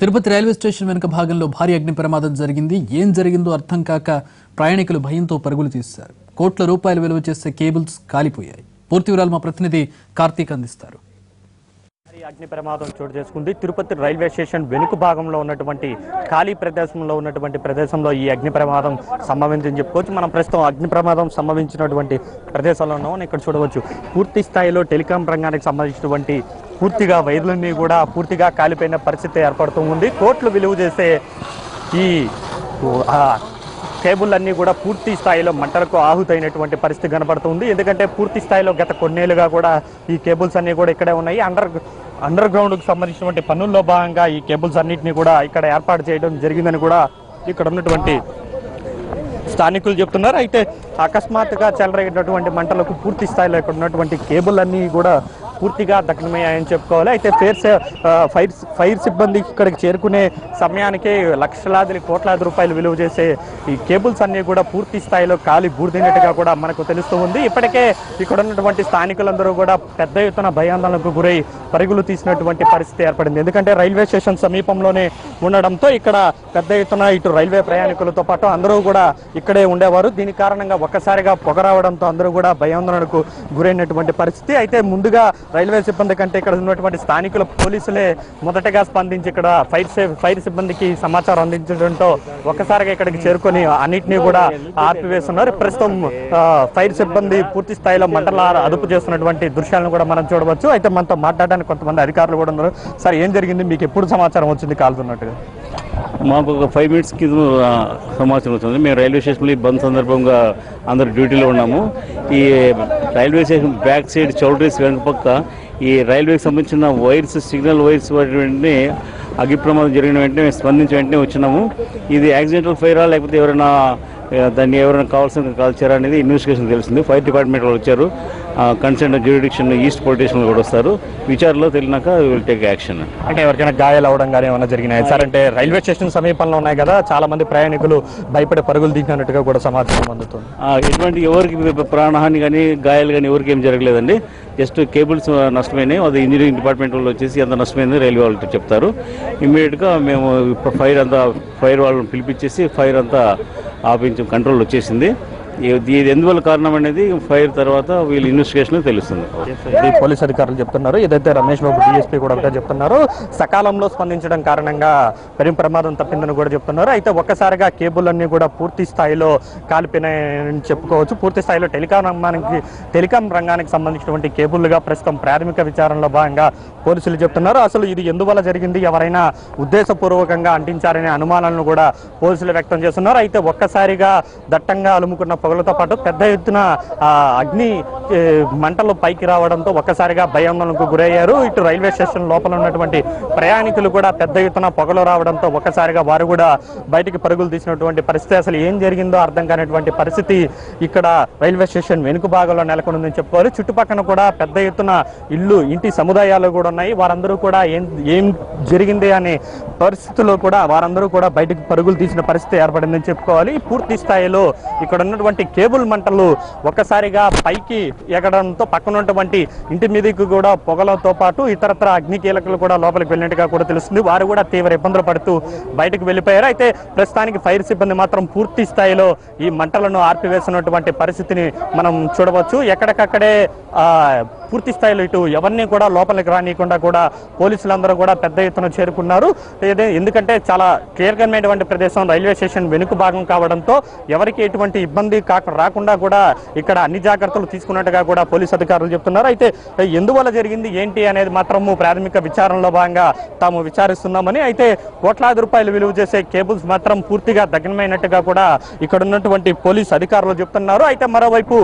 Tirupati railway station వెనుక భాగంలో భారీ అగ్ని ప్రమాదం జరిగింది. ఏం జరిగిందో అర్థం కాక ప్రయాణికులు భయంతో పరుగులు తీశారు. కోట్ల రూపాయలు విలువ చేసే కేబుల్స్ కాలిపోయాయి. పూర్తి వివరాలు మా ప్రతినిధి కార్తీక్ అందిస్తారు. అగ్ని ప్రమాదం చోటు చేసుకుంది. తిరుపతి రైల్వే స్టేషన్ వెనుక భాగంలో ఉన్నటువంటి ఖాళీ ప్రదేశంలో ఉన్నటువంటి ప్రదేశంలో ఈ అగ్ని ప్రమాదం సంభవించిందని చెప్పుకోవచ్చు. మనం ప్రస్తుతం అగ్ని ప్రమాదం సంభవించినటువంటి ప్రదేశంలో ఉన్నాం. ఇక్కడ చూడవచ్చు. పూర్తి స్థాయిలో టెలికాం రంగానికి సంబంధించినటువంటి పూర్తిగా వైర్లన్నీ కూడా పూర్తిగా కాలిపోయిన పరిస్థితి ఏర్పడుతూ ఉంది. కోట్లు విలువ చేసే ఈ కేబుల్లన్నీ కేబుల్ అన్నీ కూడా పూర్తి స్థాయిలో మంటలకు ఆహుతైనటువంటి పరిస్థితి కనపడుతుంది. ఎందుకంటే పూర్తి స్థాయిలో గత కొన్నేళ్ళుగా కూడా ఈ కేబుల్స్ అన్నీ కూడా ఇక్కడే ఉన్నాయి. అండర్ అండర్ గ్రౌండ్కు సంబంధించినటువంటి పనుల్లో భాగంగా ఈ కేబుల్స్ అన్నింటినీ కూడా ఇక్కడ ఏర్పాటు చేయడం జరిగిందని కూడా ఇక్కడ ఉన్నటువంటి స్థానికులు చెప్తున్నారు. అయితే అకస్మాత్తుగా చెలరేగినటువంటి మంటలకు పూర్తి స్థాయిలో ఇక్కడ ఉన్నటువంటి కేబుల్ అన్నీ కూడా పూర్తిగా దగ్నమయ్యాయని చెప్పుకోవాలి. అయితే ఫైర్ ఫైర్ ఫైర్ సిబ్బంది ఇక్కడికి చేరుకునే సమయానికి లక్షలాది కోట్లాది రూపాయలు విలువ చేసే ఈ కేబుల్స్ అన్నీ కూడా పూర్తి స్థాయిలో కాలి బూర్దినట్టుగా కూడా మనకు తెలుస్తూ ఉంది. ఇప్పటికే ఇక్కడ ఉన్నటువంటి స్థానికులందరూ కూడా పెద్ద ఎత్తున భయాందోళనకు గురై పరుగులు తీసినటువంటి పరిస్థితి ఏర్పడింది. ఎందుకంటే రైల్వే స్టేషన్ సమీపంలోనే ఉండడంతో ఇక్కడ పెద్ద ఎత్తున ఇటు రైల్వే ప్రయాణికులతో పాటు అందరూ కూడా ఇక్కడే ఉండేవారు. దీని కారణంగా ఒక్కసారిగా పొగ రావడంతో అందరూ కూడా భయాందోళనకు గురైనటువంటి పరిస్థితి. అయితే ముందుగా రైల్వే సిబ్బంది కంటే ఇక్కడ ఉన్నటువంటి స్థానికుల పోలీసులే మొదటగా స్పందించి ఇక్కడ ఫైర్ సే- ఫైర్ సిబ్బందికి సమాచారం అందించడంతో ఒక్కసారిగా ఇక్కడికి చేరుకొని అన్నింటినీ కూడా ఆర్పివేస్తున్నారు. ప్రస్తుతం ఆ, ఫైర్ సిబ్బంది పూర్తి స్థాయిలో మంటల అదుపు చేస్తున్నటువంటి దృశ్యాలను కూడా మనం చూడవచ్చు. అయితే మనతో మాట్లాడడానికి కొంతమంది అధికారులు కూడా ఉన్నారు. సార్ ఏం జరిగింది? మీకు ఎప్పుడు సమాచారం వచ్చింది? కాలుతున్నట్టుగా. మాకు ఒక ఫైవ్ మినిట్స్ కింద సమాచారం వచ్చింది మేము రైల్వే స్టేషన్లో ఈ బంద్ సందర్భంగా అందరు డ్యూటీలో ఉన్నాము. ఈ railway station back side choultries వెనుక పక్క ఈ రైల్వేకి సంబంధించిన వైర్స్ సిగ్నల్ వైర్స్ వెంటనే అగ్ని ప్రమాదం జరిగిన వెంటనే మేము స్పందించి వెంటనే వచ్చినాము. ఇది యాక్సిడెంటల్ ఫైరా లేకపోతే ఎవరైనా దాన్ని ఎవరైనా కావాల్సిన కాల్చారా అనేది ఇన్వెస్టిగేషన్ తెలిసింది. ఫైర్ డిపార్ట్మెంట్ వాళ్ళు వచ్చారు. కన్సర్న్ జ్యూరిడిక్షన్ ఈస్ట్ పొలిటీషన్ కూడా వస్తారు. విచారణలో తెలినాక విల్ టేక్ యాక్షన్ అంటే ఎవరికైనా గాయాలు అవడం కానీ ఏమైనా జరిగినాయి? సార్ అంటే రైల్వే స్టేషన్ సమీపంలో ఉన్నాయి కదా చాలా మంది ప్రయాణికులు భయపడే పరుగులు దిగినట్టుగా కూడా సమాచారం అందుతుంది. ఆ, ఎటువంటి ఎవరికి ప్రాణహాని కానీ గాయాలు కానీ ఎవరికి ఏం జరగలేదండి. జస్ట్ కేబుల్స్ నష్టమైనాయి అది ఇంజనీరింగ్ డిపార్ట్మెంట్ వాళ్ళు వచ్చేసి ఎంత నష్టమైంది రైల్వే వాళ్ళకి చెప్తారు. ఇమ్మీడియట్గా మేము ఫైర్ అంతా ఫైర్ వాళ్ళని పిలిపించేసి ఫైర్ అంతా ఆపించి కంట్రోల్ వచ్చేసింది. ఇది ఎందువల్ల కారణం అనేది ఫైర్ తర్వాత వీళ్ళు ఇన్వెస్టిగేషన్ తెలుస్తుంది. ఇది పోలీస్ అధికారులు చెప్తున్నారు. ఏదైతే రమేష్ బాబు డిఎస్పీ కూడా ఒకటే చెప్తున్నారు సకాలంలో స్పందించడం కారణంగా పెను ప్రమాదం తప్పిందని కూడా చెప్తున్నారు. అయితే ఒక్కసారిగా కేబుల్ అన్ని కూడా పూర్తి స్థాయిలో కాలిపోయినాయని చెప్పుకోవచ్చు. పూర్తి స్థాయిలో టెలికాం రంగానికి టెలికాం రంగానికి సంబంధించినటువంటి కేబుల్గా ప్రస్తుతం ప్రాథమిక విచారణలో భాగంగా పోలీసులు చెప్తున్నారు. అసలు ఇది ఎందువల్ల జరిగింది? ఎవరైనా ఉద్దేశపూర్వకంగా అంటించారనే అనుమానాలను కూడా పోలీసులు వ్యక్తం చేస్తున్నారు. అయితే ఒక్కసారిగా దట్టంగా అలుముకున్న పొగలతో పాటు పెద్ద ఎత్తున అగ్ని మంటలు పైకి రావడంతో ఒక్కసారిగా భయాందోళనకు గురయ్యారు. ఇటు రైల్వే స్టేషన్ లోపల ఉన్నటువంటి ప్రయాణికులు కూడా పెద్ద ఎత్తున పొగలు రావడంతో ఒక్కసారిగా వారు కూడా బయటికి పరుగులు తీసినటువంటి పరిస్థితి. అసలు ఏం జరిగిందో అర్థం కానటువంటి పరిస్థితి ఇక్కడ రైల్వే స్టేషన్ వెనుక భాగంలో నెలకొందని చెప్పుకోవాలి. చుట్టుపక్కన కూడా పెద్ద ఎత్తున ఇల్లు ఇంటి సముదాయాలు కూడా ఉన్నాయి. వారందరూ కూడా ఏం ఏం జరిగింది అనే పరిస్థితుల్లో కూడా వారందరూ కూడా బయటకు పరుగులు తీసిన పరిస్థితి ఏర్పడిందని చెప్పుకోవాలి. పూర్తి స్థాయిలో ఇక్కడ ఉన్నటువంటి కేబుల్ మంటలు ఒక్కసారిగా పైకి ఎగడంతో పక్కన ఉన్నటువంటి ఇంటి మీదకి కూడా పొగలతో పాటు ఇతరత్ర అగ్ని కీలకలు కూడా లోపలికి వెళ్ళినట్టుగా కూడా తెలుస్తుంది. వారు కూడా తీవ్ర ఇబ్బందులు పడుతూ బయటకు వెళ్ళిపోయారు. అయితే ప్రస్తుతానికి ఫైర్ సిబ్బంది మాత్రం పూర్తి స్థాయిలో ఈ మంటలను ఆర్పివేసినటువంటి పరిస్థితిని మనం చూడవచ్చు. ఎక్కడికక్కడే పూర్తి స్థాయిలో ఇటు ఎవరిని కూడా లోపలికి రానియకుండా కూడా పోలీసులందరూ కూడా పెద్ద ఎత్తున చేరుకున్నారు. ఎందుకంటే చాలా కీలకమైనటువంటి ప్రదేశం రైల్వే స్టేషన్ వెనుక భాగం కావడంతో ఎవరికి ఎటువంటి ఇబ్బంది కాక రాకుండా కూడా ఇక్కడ అన్ని జాగ్రత్తలు తీసుకున్నట్టుగా కూడా పోలీస్ అధికారులు చెప్తున్నారు. అయితే ఎందువల్ల జరిగింది? ఏంటి అనేది మాత్రము ప్రాథమిక విచారణలో భాగంగా తాము విచారిస్తున్నామని అయితే కోట్లాది రూపాయలు విలువ చేసే కేబుల్స్ మాత్రం పూర్తిగా దగ్గనమైనట్టుగా కూడా ఇక్కడ ఉన్నటువంటి పోలీస్ అధికారులు చెప్తున్నారు. అయితే మరోవైపు